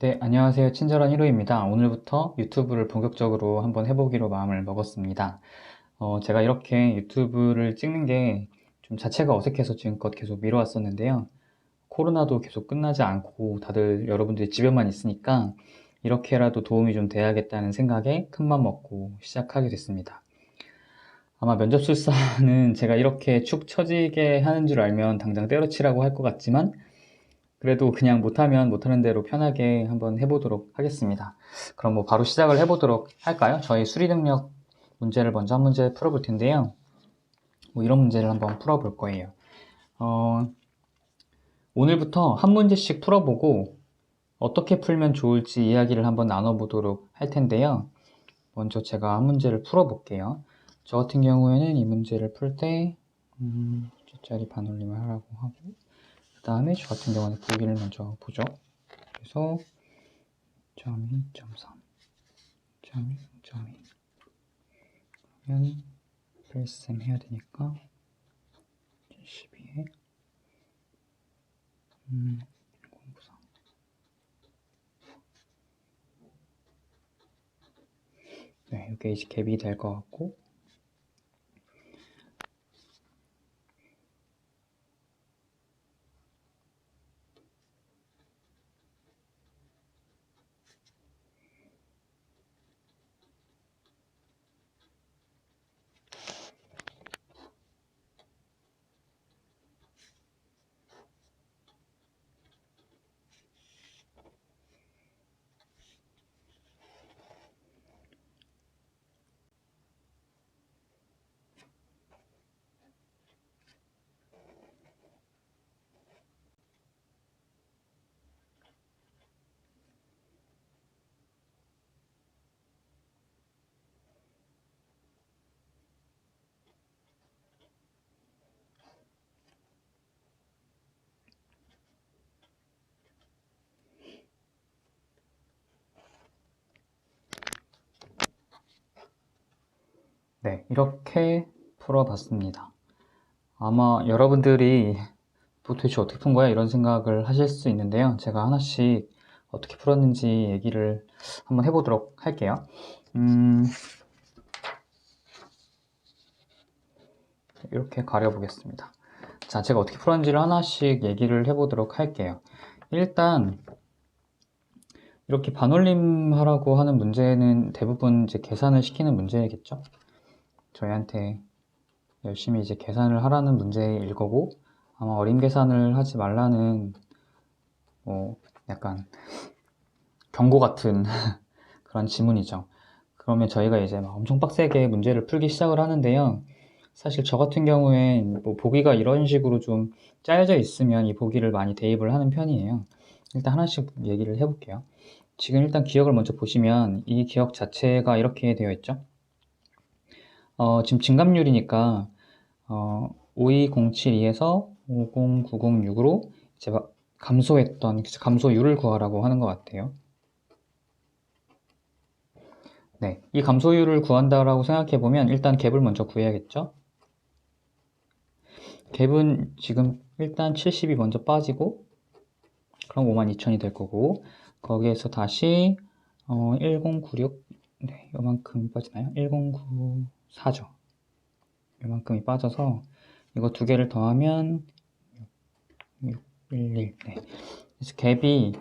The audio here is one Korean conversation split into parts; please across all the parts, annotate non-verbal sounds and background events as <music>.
네, 안녕하세요. 친절한 1호입니다. 오늘부터 유튜브를 본격적으로 한번 해보기로 마음을 먹었습니다. 어, 제가 이렇게 유튜브를 찍는 게 좀 자체가 어색해서 지금껏 계속 미뤄왔었는데요. 코로나도 계속 끝나지 않고 다들 여러분들이 집에만 있으니까 이렇게라도 도움이 좀 돼야겠다는 생각에 큰맘 먹고 시작하게 됐습니다. 아마 면접술사는 <laughs> 제가 이렇게 축 처지게 하는 줄 알면 당장 때려치라고 할 것 같지만 그래도 그냥 못하면 못하는 대로 편하게 한번 해보도록 하겠습니다. 그럼 뭐 바로 시작을 해보도록 할까요? 저희 수리 능력 문제를 먼저 한 문제 풀어볼 텐데요. 뭐 이런 문제를 한번 풀어볼 거예요. 어, 오늘부터 한 문제씩 풀어보고 어떻게 풀면 좋을지 이야기를 한번 나눠보도록 할 텐데요. 먼저 제가 한 문제를 풀어볼게요. 저 같은 경우에는 이 문제를 풀 때, 음, 뒷자리 반올림을 하라고 하고, 그 다음에 저 같은 경우는 보기를 먼저 보죠. 그래서 0.2, 0.3, 0.1, 0.2 그러면 필셈 해야 되니까 12에 음, 093 네, 이게 이제 갭이 될 것 같고 네, 이렇게 풀어봤습니다. 아마 여러분들이 도대체 어떻게 푼 거야? 이런 생각을 하실 수 있는데요. 제가 하나씩 어떻게 풀었는지 얘기를 한번 해보도록 할게요. 음, 이렇게 가려보겠습니다. 자, 제가 어떻게 풀었는지를 하나씩 얘기를 해보도록 할게요. 일단, 이렇게 반올림 하라고 하는 문제는 대부분 이제 계산을 시키는 문제겠죠? 저희한테 열심히 이제 계산을 하라는 문제일 거고 아마 어림 계산을 하지 말라는 뭐 약간 경고 같은 <laughs> 그런 지문이죠. 그러면 저희가 이제 막 엄청 빡세게 문제를 풀기 시작을 하는데요. 사실 저 같은 경우엔 뭐 보기가 이런 식으로 좀 짜여져 있으면 이 보기를 많이 대입을 하는 편이에요. 일단 하나씩 얘기를 해볼게요. 지금 일단 기억을 먼저 보시면 이 기억 자체가 이렇게 되어 있죠. 어, 지금 증감률이니까 어, 52072에서 50906으로 제가 감소했던 감소율을 구하라고 하는 것 같아요. 네, 이 감소율을 구한다라고 생각해 보면 일단 갭을 먼저 구해야겠죠. 갭은 지금 일단 70이 먼저 빠지고 그럼 52,000이 될 거고 거기에서 다시 어, 1096 네, 요만큼 빠지나요? 1096 4죠. 이만큼이 빠져서 이거 두 개를 더하면 6, 1, 1. 네. 그래서 갭이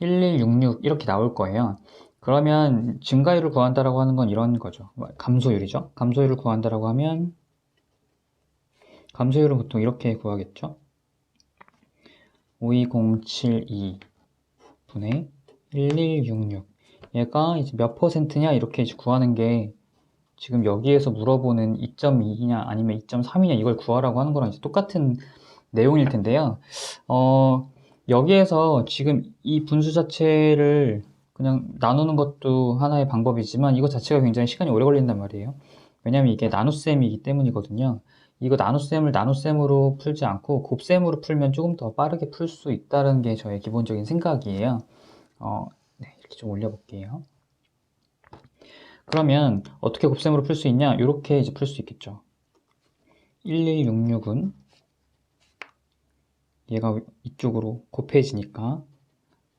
1166 이렇게 나올 거예요. 그러면 증가율을 구한다라고 하는 건 이런 거죠. 감소율이죠. 감소율을 구한다라고 하면 감소율은 보통 이렇게 구하겠죠. 52072 분의 1166 얘가 이제 몇 퍼센트냐 이렇게 이제 구하는 게 지금 여기에서 물어보는 2.2냐 아니면 2.3이냐 이걸 구하라고 하는 거랑 이제 똑같은 내용일 텐데요. 어, 여기에서 지금 이 분수 자체를 그냥 나누는 것도 하나의 방법이지만 이거 자체가 굉장히 시간이 오래 걸린단 말이에요. 왜냐면 이게 나눗셈이기 때문이거든요. 이거 나눗셈을 나눗셈으로 풀지 않고 곱셈으로 풀면 조금 더 빠르게 풀 수 있다는 게 저의 기본적인 생각이에요. 어, 네, 이렇게 좀 올려볼게요. 그러면 어떻게 곱셈으로 풀 수 있냐? 이렇게 이제 풀 수 있겠죠. 1166은 얘가 이쪽으로 곱해지니까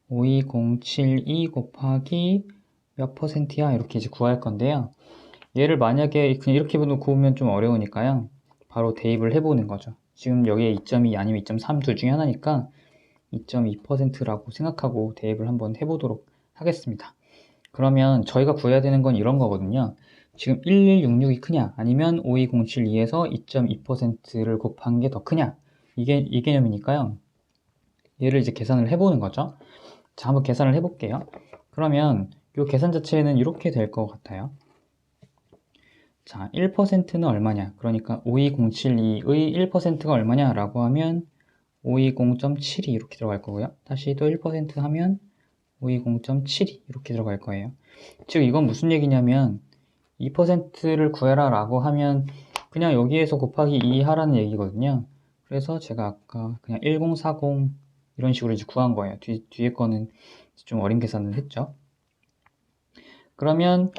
52072 곱하기 몇 퍼센트야? 이렇게 이제 구할 건데요. 얘를 만약에 그냥 이렇게 구우면 좀 어려우니까요. 바로 대입을 해보는 거죠. 지금 여기에 2.2 아니면 2.3 둘 중에 하나니까 2.2%라고 생각하고 대입을 한번 해보도록 하겠습니다. 그러면 저희가 구해야 되는 건 이런 거거든요. 지금 1166이 크냐 아니면 52072에서 2.2%를 곱한 게 더 크냐 이게 이 개념이니까요. 얘를 이제 계산을 해보는 거죠. 자, 한번 계산을 해볼게요. 그러면 이 계산 자체는 이렇게 될 것 같아요. 자, 1%는 얼마냐? 그러니까 52072의 1%가 얼마냐? 라고 하면 520.72 이렇게 들어갈 거고요. 다시 또 1% 하면 520.72 이렇게 들어갈 거예요. 즉 이건 무슨 얘기냐면 2%를 구해라 라고 하면 그냥 여기에서 곱하기 2 하라는 얘기거든요. 그래서 제가 아까 그냥 1040 이런 식으로 이제 구한 거예요. 뒤, 뒤에 거는 좀 어린 계산을 했죠. 그러면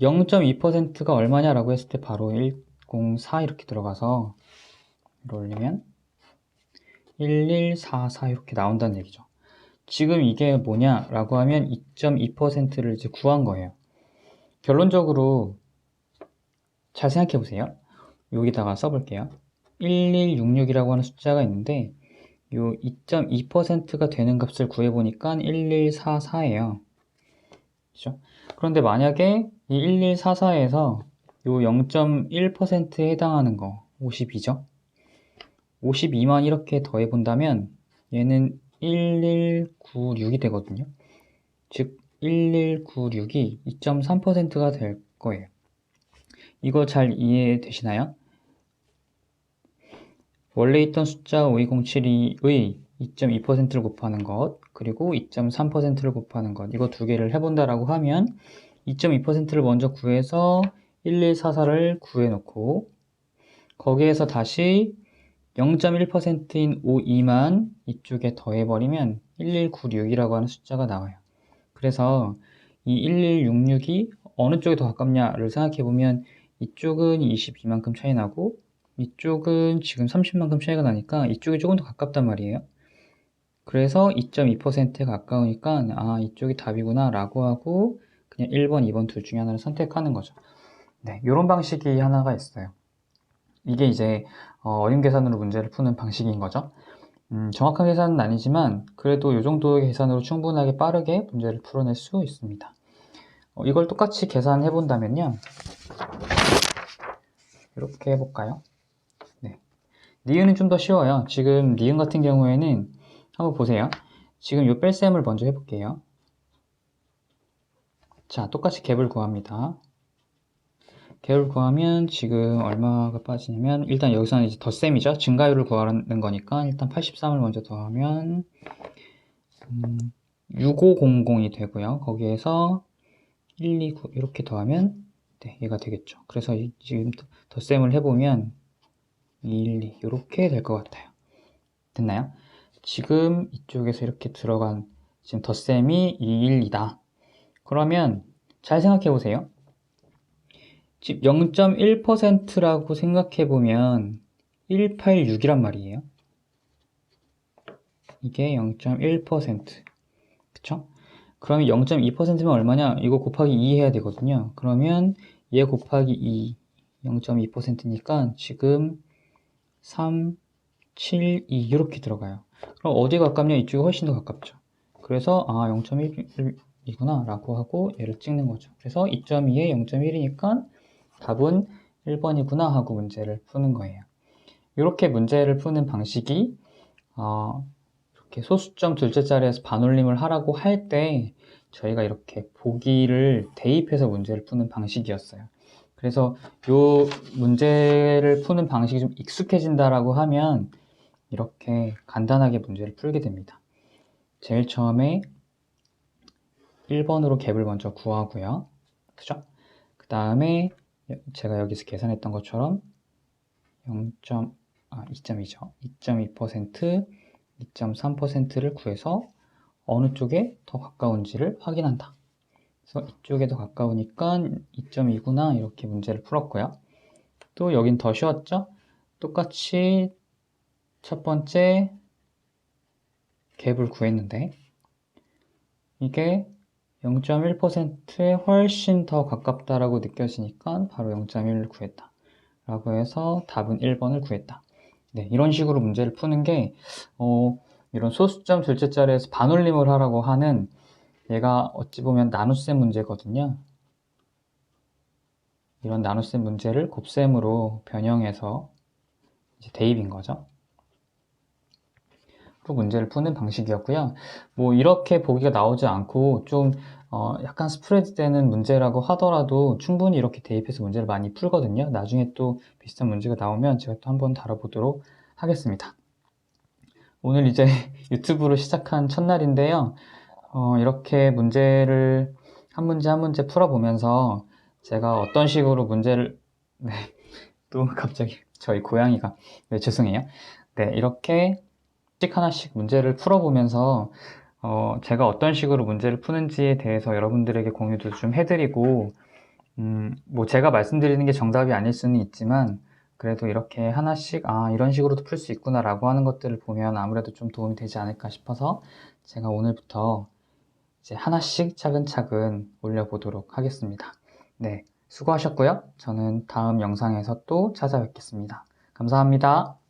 0.2%가 얼마냐라고 했을 때 바로 104 이렇게 들어가서 이걸 올리면 1144 이렇게 나온다는 얘기죠. 지금 이게 뭐냐라고 하면 2.2%를 이제 구한 거예요. 결론적으로 잘 생각해 보세요. 여기다가 써볼게요. 1166이라고 하는 숫자가 있는데 요 2.2%가 되는 값을 구해보니까 1144예요. 그렇죠? 그런데 만약에 이 1144에서 요 0.1%에 해당하는 거 52죠? 52만 이렇게 더해본다면 얘는 1196이 되거든요. 즉 1196이 2.3%가 될 거예요. 이거 잘 이해되시나요? 원래 있던 숫자 5207의 2.2%를 곱하는 것 그리고 2.3%를 곱하는 것 이거 두 개를 해본다라고 하면 2.2%를 먼저 구해서 1144를 구해놓고 거기에서 다시 0.1%인 52만 이쪽에 더해버리면 1196이라고 하는 숫자가 나와요. 그래서 이 1166이 어느 쪽에 더 가깝냐를 생각해보면 이쪽은 22만큼 차이 나고 이쪽은 지금 30만큼 차이가 나니까 이쪽이 조금 더 가깝단 말이에요. 그래서 2.2%에 가까우니까 아 이쪽이 답이구나 라고 하고 그냥 1번, 2번 둘 중에 하나를 선택하는 거죠. 네, 이런 방식이 하나가 있어요. 이게 이제 어, 림 계산으로 문제를 푸는 방식인 거죠. 음, 정확한 계산은 아니지만 그래도 이 정도의 계산으로 충분하게 빠르게 문제를 풀어낼 수 있습니다. 어, 이걸 똑같이 계산해 본다면요. 이렇게 해볼까요? 네. 니은은 좀 더 쉬워요. 지금 니은 같은 경우에는 한번 보세요. 지금 이 뺄셈을 먼저 해볼게요. 자, 똑같이 갭을 구합니다. 갭을 구하면 지금 얼마가 빠지냐면 일단 여기서는 이제 덧셈이죠. 증가율을 구하는 거니까 일단 83을 먼저 더하면 음, 6500이 되고요. 거기에서 129 이렇게 더하면 네, 얘가 되겠죠. 그래서 지금 덧셈을 해보면 212 이렇게 될 것 같아요. 됐나요? 지금 이쪽에서 이렇게 들어간 지금 덧셈이 212다. 그러면 잘 생각해 보세요. 즉 0.1%라고 생각해 보면 186이란 말이에요. 이게 0.1% 그쵸? 그러면 0.2%면 얼마냐? 이거 곱하기 2 해야 되거든요. 그러면 얘 곱하기 2 0.2%니까 지금 3, 7, 2 이렇게 들어가요. 그럼 어디 가깝냐? 이쪽이 훨씬 더 가깝죠. 그래서 아 0.1이구나 라고 하고 얘를 찍는 거죠. 그래서 2.2에 0.1이니까 답은 1번이구나 하고 문제를 푸는 거예요. 이렇게 문제를 푸는 방식이 어, 이렇게 소수점 둘째 자리에서 반올림을 하라고 할 때 저희가 이렇게 보기를 대입해서 문제를 푸는 방식이었어요. 그래서 이 문제를 푸는 방식이 좀 익숙해진다라고 하면 이렇게 간단하게 문제를 풀게 됩니다. 제일 처음에 1번으로 갭을 먼저 구하고요. 그죠? 그 다음에 제가 여기서 계산했던 것처럼 0. 아, 2.2죠. 2.2%, 2.3%를 구해서 어느 쪽에 더 가까운지를 확인한다. 그래서 이쪽에 더 가까우니까 2.2구나 이렇게 문제를 풀었고요. 또 여긴 더 쉬웠죠? 똑같이 첫 번째 갭을 구했는데 이게 0.1%에 훨씬 더 가깝다라고 느껴지니까 바로 0.1을 구했다. 라고 해서 답은 1번을 구했다. 네, 이런 식으로 문제를 푸는 게, 어, 이런 소수점 둘째 자리에서 반올림을 하라고 하는 얘가 어찌 보면 나눗셈 문제거든요. 이런 나눗셈 문제를 곱셈으로 변형해서 대입인 거죠. 로 문제를 푸는 방식이었고요. 뭐 이렇게 보기가 나오지 않고 좀 어, 약간 스프레드 되는 문제라고 하더라도 충분히 이렇게 대입해서 문제를 많이 풀거든요. 나중에 또 비슷한 문제가 나오면 제가 또 한번 다뤄보도록 하겠습니다. 오늘 이제 <laughs> 유튜브로 시작한 첫날인데요. 어, 이렇게 문제를 한 문제 한 문제 풀어보면서 제가 어떤 식으로 문제를 <laughs> 네, 또 갑자기 저희 고양이가 네, 죄송해요. 네, 이렇게 하나씩 하나씩 문제를 풀어보면서 어, 제가 어떤 식으로 문제를 푸는지에 대해서 여러분들에게 공유도 좀 해드리고 음, 뭐 제가 말씀드리는 게 정답이 아닐 수는 있지만 그래도 이렇게 하나씩 아 이런 식으로도 풀 수 있구나 라고 하는 것들을 보면 아무래도 좀 도움이 되지 않을까 싶어서 제가 오늘부터 이제 하나씩 차근차근 올려보도록 하겠습니다. 네, 수고하셨고요. 저는 다음 영상에서 또 찾아뵙겠습니다. 감사합니다.